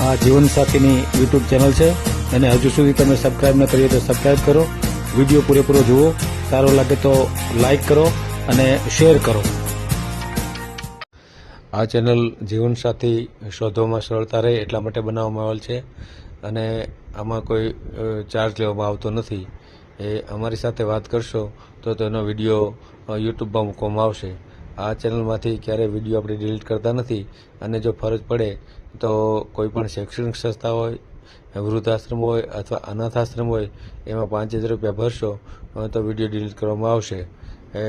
આ જીવનસાથીની YouTube channel છે. અને હજુ સુધી તમે સબસ્ક્રાઈબ ન કરીએ તો સબસ્ક્રાઈબ કરો. વીડિયો પૂરેપૂરો જુઓ. સારો લાગે તો લાઈક કરો અને શેર કરો. આ ચેનલ જીવનસાથી શોધવામાં સરળતા રહે એટલા માટે બનાવવામાં આવેલ છે. અને આમાં કોઈ ચાર્જ લેવામાં આવતો નથી. એ અમારી સાથે વાત કરશો તો તેનો વીડિયો યુટ્યુબમાં મૂકવામાં આવશે. આ ચેનલમાંથી ક્યારેય વીડિયો આપણે ડિલીટ કરતા નથી. અને જો ફરજ પડે તો કોઈ પણ શૈક્ષણિક સંસ્થા હોય વૃદ્ધાશ્રમ હોય અથવા અનાથાશ્રમ હોય એમાં પાંચ હજાર રૂપિયા ભરશો તો વીડિયો ડિલીટ કરવામાં આવશે. એ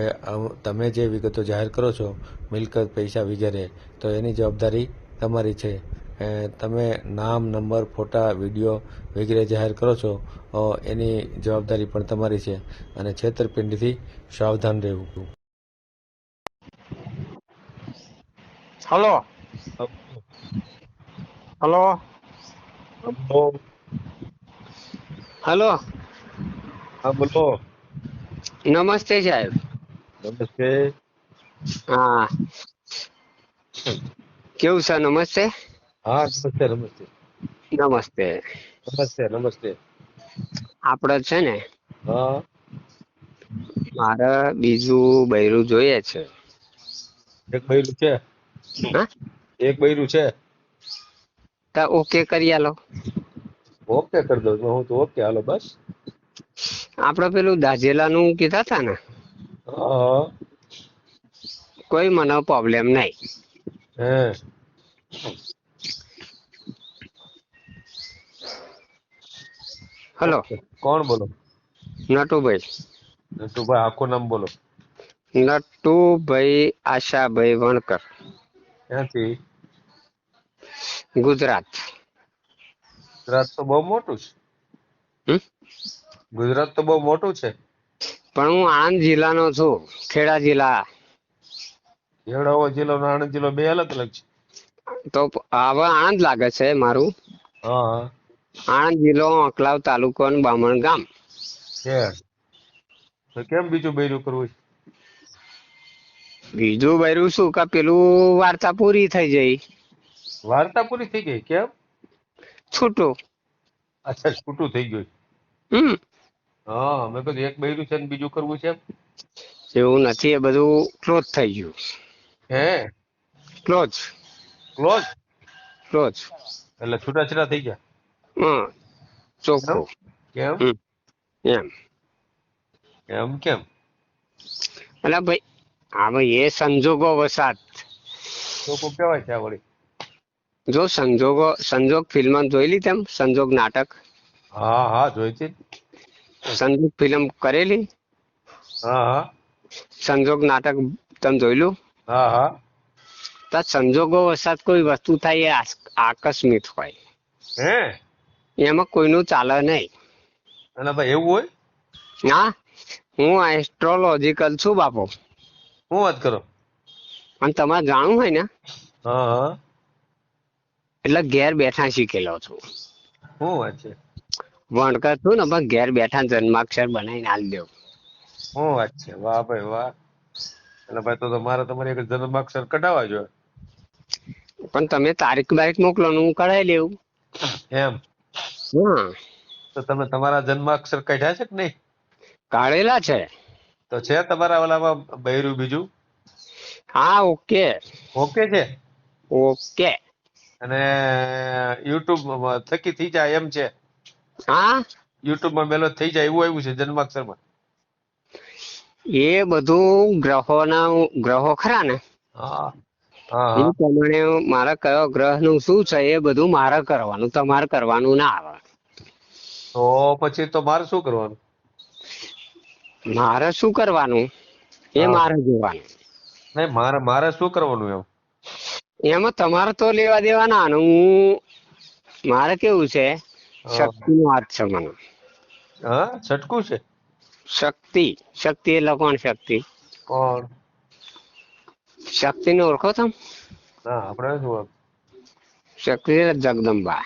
તમે જે વિગતો જાહેર કરો છો મિલકત પૈસા વગેરે તો એની જવાબદારી તમારી છે. એ તમે નામ નંબર ફોટા વીડિયો વગેરે જાહેર કરો છો એની જવાબદારી પણ તમારી છે અને છેતરપિંડીથી સાવધાન રહેવું. હલો. હલો. હલો. હા બોલો. નમસ્તે સાહેબ. નમસ્તે. હા. કેવું છે નમસ્તે? હા નમસ્તે નમસ્તે. નમસ્તે. નમસ્તે નમસ્તે. આપડે છે ને હા. મારે બીજું બૈરું જોઈએ છે. એક બૈરું છે. હા? એક બૈરું છે. તો ઓકે કરી આલો. ઓકે કરી દઉં હું તો ઓકે હાલો બસ. આપડે પેલું દાજેલાનું કીધા હતા ને? કોઈ મને પ્રોબ્લેમ નહીં. હલો. કોણ બોલો? નટુભાઈ. નટુભાઈ આખું નામ બોલો. નટુભાઈ આશાભાઈ વણકર. ક્યાંથી? ગુજરાત. ગુજરાત તો બહુ મોટું છે. ગુજરાત તો બહુ મોટું છે. પણ હું આણંદ જિલ્લાનો છું ખેડા જિલ્લા. ખેડાવો જિલ્લો અને આણંદ જિલ્લો બે અલગ અલગ છે. તો હવે આણંદ લાગે છે મારું. આણંદ જિલ્લો અકલાવ તાલુકો અને બામણ ગામ. કેમ બીજું બૈરું કરવું બીજું બૈરું શું કે પેલું વાર્તા પૂરી થઈ જઈ વાર્તા પૂરી થઈ ગઈ કેમ? છૂટું. અચ્છા છૂટું થઈ ગયું. હમ. હા મેં કીધું એક બૈરું છે ને બીજું કરવું છે એવું નથી એ બધું ક્લોઝ થઈ ગયું. હે? ક્લોઝ. ક્લોઝ? ક્લોઝ. એટલે છૂટાછેડા થઈ ગયા. હમ ચોખ્ખું. કેમ. એમ. એમ કેમ? એટલે ભાઈ હા ભાઈ એ સંજોગો વસાત. લોકો કેવાય છે આ વળી? જો સંજોગો સંજોગ ફિલ્મ જોયેલી તેમ? સંજોગ નાટક? હા હા જોઈતી. સંજોગ ફિલ્મ કરેલી? હા હા. સંજોગ નાટક તમે જોયેલું? હા હા. તો સંજોગો વસાત કોઈ વસ્તુ થાય એ આકસ્મિક હોય. હે? એમાં કોઈનું ચાલે નહીં. અને ભાઈ એવું હોય? હા. હું એસ્ટ્રોલોજીકલ છું બાપુ. હું વાત કરો? અને તમારે જાણવું હોય ને? હા હા. એટલે ઘેર બેઠા શીખેલો છું. શું વાત છે? વણકર છું ને પણ ઘેર બેઠા જન્માક્ષર બનાવીને આલી દેવ શું વાત છે? વાહ ભાઈ વાહ. એટલે ભાઈ તો તમારે તમારે એક જન્માક્ષર કઢાવવા જોઈએ. પણ તમે તારીખ બારીખ મોકલો ને હું કઢાઈ લેવું એમ? હા. તો તમે તમારા જન્માક્ષર કાઢ્યા છે કે નહીં? કાઢેલા છે. તો છે તમારા ઓલામાં બૈરું બીજું? હા ઓકે. ઓકે છે? ઓકે. અને યુટ્યુબ થકી થઈ જાય એમ છે. હા? યુટ્યુબમાં મેલો થઈ જાય એવું આવ્યું છે જન્માક્ષરમાં એ બધું ગ્રહોના ગ્રહો ખરા ને? હા હા એ પ્રમાણે મારા કયો ગ્રહનું શું છે એ બધું મારે કરવાનું તમારે કરવાનું ના આવે. તો પછી તો મારે શું કરવાનું? મારે શું કરવાનું? એ મારે જોવાનું. નહીં મારે મારે શું કરવાનું એમ? એમાં તમારે તો લેવા દેવાના અને હું મારે કેવું છે. શક્તિ નો હાથ છે મને. હા? છટકું છે? શક્તિ. શક્તિ એટલે કોણ શક્તિ? કોણ? શક્તિ ને ઓળખો તમે? ના આપણે શું શક્તિ એટલે જગદંબા.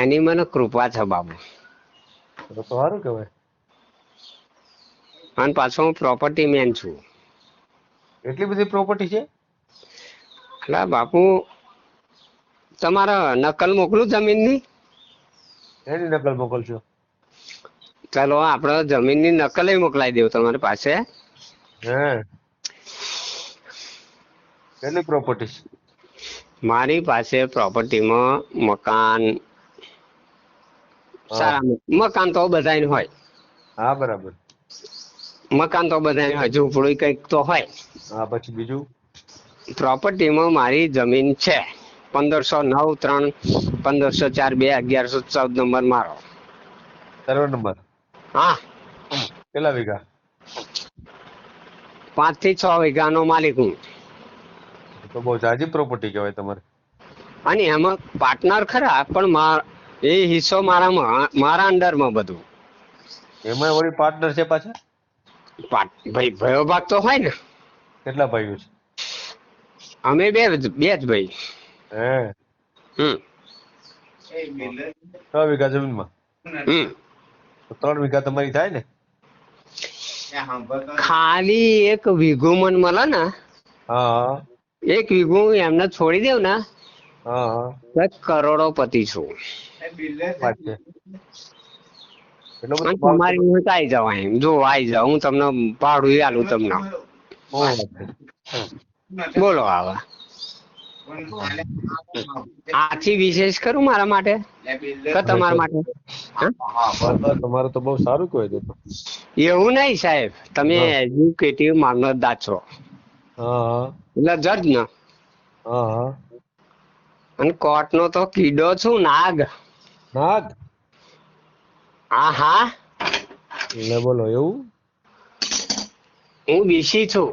એની મને કૃપા છે બાબુ. સારું કહેવાય. અને પાછો હું પ્રોપર્ટી મેન છું. એટલી બધી પ્રોપર્ટી છે? એટલે બાપુ તમારે નકલ મોકલું જમીનની? એની નકલ મોકલજો ચાલો આપણે જમીનની નકલ મોકલાઈ દેવું તમારી પાસે. હે? કેટલી પ્રોપર્ટી મારી પાસે પ્રોપર્ટીમાં મકાન સારા મકાન તો બધાય હોય. હા બરાબર. મકાન તો બધાય હોય ઝૂંપડું કંઈક તો હોય. હા પછી બીજું? પ્રોપર્ટીમાં મારી જમીન છે. પંદરસો નવ ત્રણ પંદરસો ચાર બે અગિયારસો ચૌદ નંબર મારો. Survey number? હા. કેટલા વીઘા? પાંચથી છ વીઘાનો માલિક હું. તો બહુ જાજી પ્રોપર્ટી કહેવાય તમારે. અને એમાં પાર્ટનર ખરા પણ માર- એ હિસ્સો મારામાં મારા અંડરમાં બધું. એમાં વળી પાર્ટનર છે પાછા? ભાઈ ભયો ભાગ તો હોય ને. કેટલા ભાઈઓ છે? અમે બે બે જ ભાઈ. હે? હમ. છ વીઘા જમીનમાં? હમ. ત્રણ વીઘા તમારી થાય ને? ખાલી એક વીઘું મન મળે ને હા. એક હું એમને છોડી દેવ ને હા કરોડોપતિ છું. તમારી હું આઈ જાવ એમ. જો આવી જાવ હું તમને ભાડું આલું તમને? બોલો આવા. આથી વિશેષ કરું મારા માટે? કે તમારા માટે? તમારે તો બહુ સારું કહે તો. એવું નહીં સાહેબ. તમે એજ્યુકેટિવ મામલતદાર છો. એટલે જજ ને. હા હા. અને કોર્ટ નો તો કીડો છું નાગ. નાગ? હા હા. એટલે બોલો એવું? હું બીસી છું.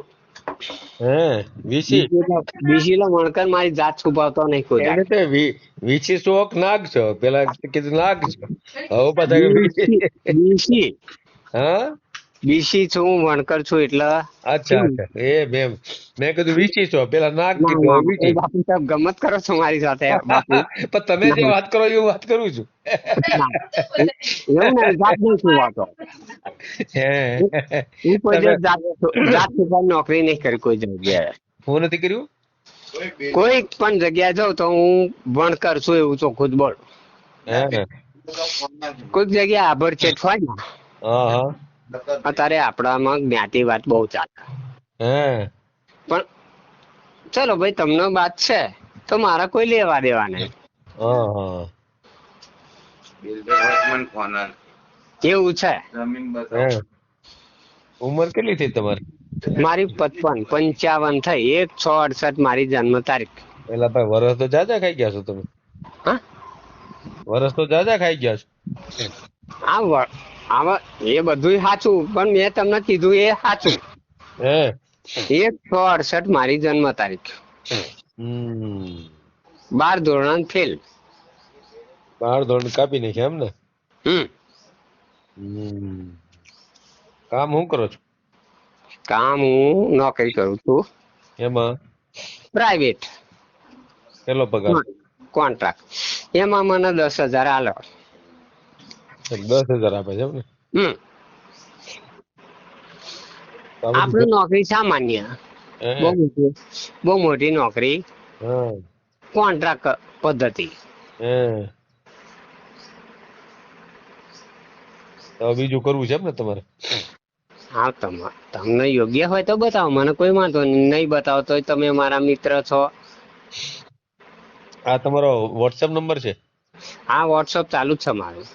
વીસી? બીસી લો મણકર મારી જાત છુપાવતો નહીં કોઈ દાડો. તે વીસી શોખ નાગ છો? પેલા કીધું નાગ છો. હવે પાછા વીસી. હા? બીસી છું હું વણકર છું એટલે. અચ્છા એ મેમ મેં કીધું વીસી છો. પેલા નાગ કીધું વીસી બાપુ સાહેબ ગમત કરો છો મારી સાથે બાપુ. પણ તમે જે વાત કરો એ વાત કરું છું. એવું જાત નહીં છુપાવતો હે. હું કોઈ જાત જાત નોકરી નહીં કરી કોઈ જગ્યાએ. હું નથી કર્યું? કોઈ પણ જગ્યાએ જાઉં તો હું વણકર છું એવું ચોખ્ખું જ બોલ. કોઈક જગ્યાએ આભડછેટ હોય ને. હા હા. અત્યારે આપણામાં જ્ઞાતિ વાત બહુ ચાલે. પણ ચલો ભાઈ તમને વાત છે તો મારા કોઈ લેવા દેવા નહીં. એવું છે. ઉંમર કેટલી થઈ તમારી? મારી પચપન પંચાવન થઈ. એક છ અડસઠ મારી જન્મ તારીખ. પેલા ભાઈ વરસ તો જાજા ખાઈ ગયા છો તમે? હા? વરસ તો જાજા ખાઈ ગયા છો? આ આવા એ બધું સાચું પણ મેં તમને કીધું એ સાચું. એક છ અડસઠ મારી જન્મ તારીખ. બાર ધોરણ ફેલ બાર ધોરણ કાપી નાખે એમ ને? હમ. હમ. કામ હું કરો છો? કામ હું નોકરી કરું છું. એમાં? પ્રાઇવેટ કેટલો પગાર? કોન્ટ્રાક્ટ. એમાં મને દસ હજાર આલો. દસ હજાર આપે છે એમ ને? હમ. આપણી નોકરી સામાન્ય. બહુ મોટી બહુ મોટી નોકરી. કોન્ટ્રાક્ટ પદ્ધતિ. બીજું કરવું છે એમ ને તમારે? હા તમારે તમને યોગ્ય હોય તો બતાવો. મને કોઈ વાંધો નહીં નહીં બતાવો તો તમે મારા મિત્ર છો. આ તમારો વોટ્સએપ નંબર છે? હા વોટ્સઅપ ચાલુ જ છે મારું.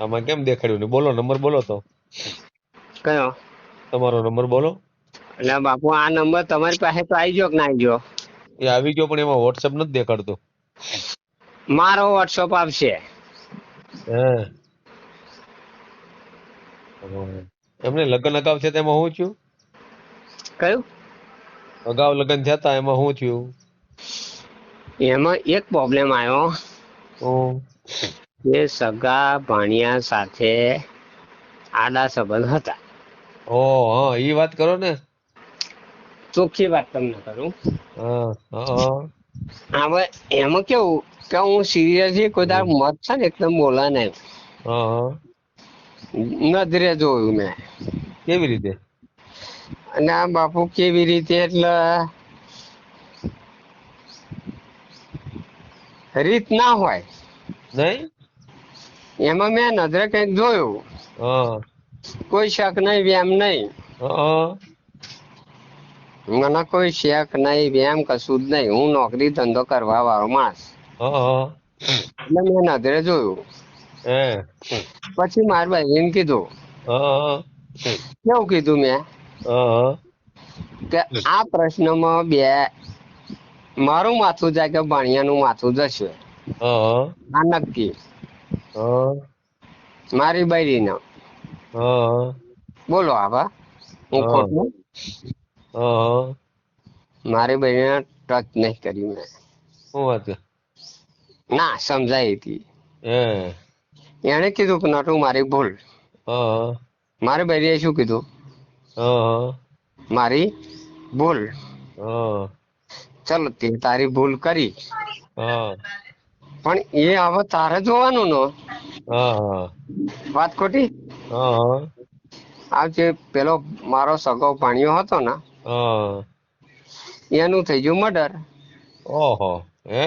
આમાં કેમ દેખાડ્યું ને બોલો નંબર બોલો તો. કયો? તમારો નંબર બોલો. એટલે બાપુ આ નંબર તમારી પાસે તો આવી ગયો કે ના આવી ગયો? એ આવી ગયો પણ એમાં વોટ્સએપ નથી દેખાડતો. મારો વોટ્સઅપ આવશે. એમને લગ્ન અગાઉ છે તેમાં હું થયું? કયું? અગાઉ લગ્ન થયા હતા એમાં હું થયું? એમાં એક પ્રોબ્લેમ આવ્યો. કે સગા ભાણિયા સાથે આડા સંબંધ હતા. ઓ હા એ વાત કરો ને. ચોખ્ખી વાત તમને કરું. હવે એમાં કેવું કે હું સિરિયસલી કોઈ તાર મત છે ને એકદમ બોલા હા. નજરે જોયું મેં. કેવી રીતે? અને આ બાપુ કેવી રીતે એટલે રીત ના હોય. નહીં? એમાં મેં નજરે કંઈક જોયું. કોઈ શક નહીં વ્યામ નહીં. મને કોઈ શક નહીં વ્યામ કશું જ નહીં. હું નોકરી ધંધો કરવા વાળો માણસ. એટલે મેં નજરે જોયું. પછી મારી બહેન કીધું. કેવું કીધું મેં? કે આ પ્રશ્નમાં બે મારું માથું જાય કે ભણિયાનું માથું જશે? આ નક્કી. મારી બૈરીનો નો બોલો આભા. હું ખોટું? મારી બહેરીને ટચ નહીં કરી મેં. શું વાત ના સમજાઈ હતી. એણે કીધું કે નટુ મારી ભૂલ. મારી મારી એ શું કીધું? મારી ભૂલ. ચલો તે તારી ભૂલ કરી. હા. પણ એ હવે તારે જોવાનું નો. હા વાત ખોટી? હા આ જે પેલો મારો સગો ભાણિયો હતો ને હા. એનું થઈ ગયું મર્ડર. ઓહો હે?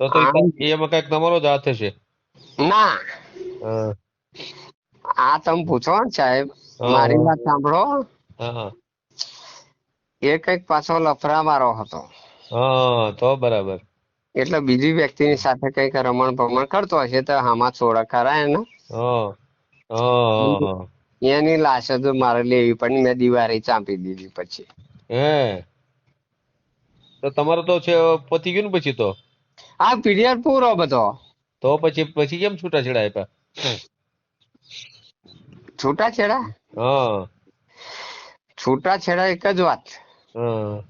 તો તો એમાં કંઈક તમારો જ હાથ છે ના. હા. આ તમે પૂછો ને સાહેબ મારી વાત સાંભળો. એ કંઈક પાછો લફરા મારો હતો. હા તો બરાબર. એટલે બીજી વ્યક્તિની સાથે કંઈક રમણ ભમણ કરતો હશે તો આમાં છોડા ખરા ને હા હા એની લાશ તો મારે લેવી પણ મેં દિવાળી ચાંપી દીધી પછી. હે. તો તમારો તો છે પતી ગયું ને પછી તો? આ પીરિયડ પૂરો બધો. તો પછી પછી કેમ છૂટાછેડા આપ્યા? છૂટાછેડા? હા. છૂટાછેડા એક જ વાત. હા.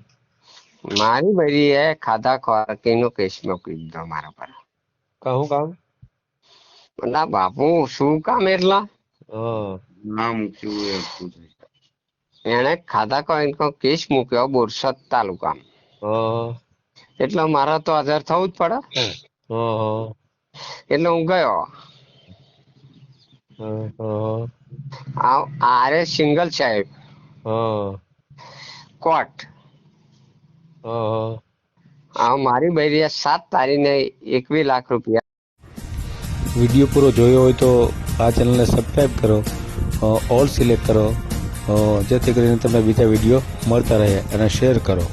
મારી બૈરીએ ખાધા ખોરાકીનો કેસ મૂકી દીધો મારા પર. કહું કામ? ના બાપુ શું કામ એટલા? હા. એને ખાધા ખોરાકીનો કેસ મૂક્યો બોરસદ તાલુકામાં. એટલે મારે તો હાજર થવું જ પડે. એટલે હું ગયો. આ આરે સિંગલ સાહેબ. કોટ. આ મારી બૈરીએ સાત તારીખને એકવીસ લાખ રૂપિયા. વીડિયો પૂરો જોયો હોય તો આ ચેનલને સબસ્ક્રાઈબ કરો ઓલ સિલેક્ટ કરો જેથી કરીને તમને બીજા વીડિયો મળતા રહે અને શેર કરો.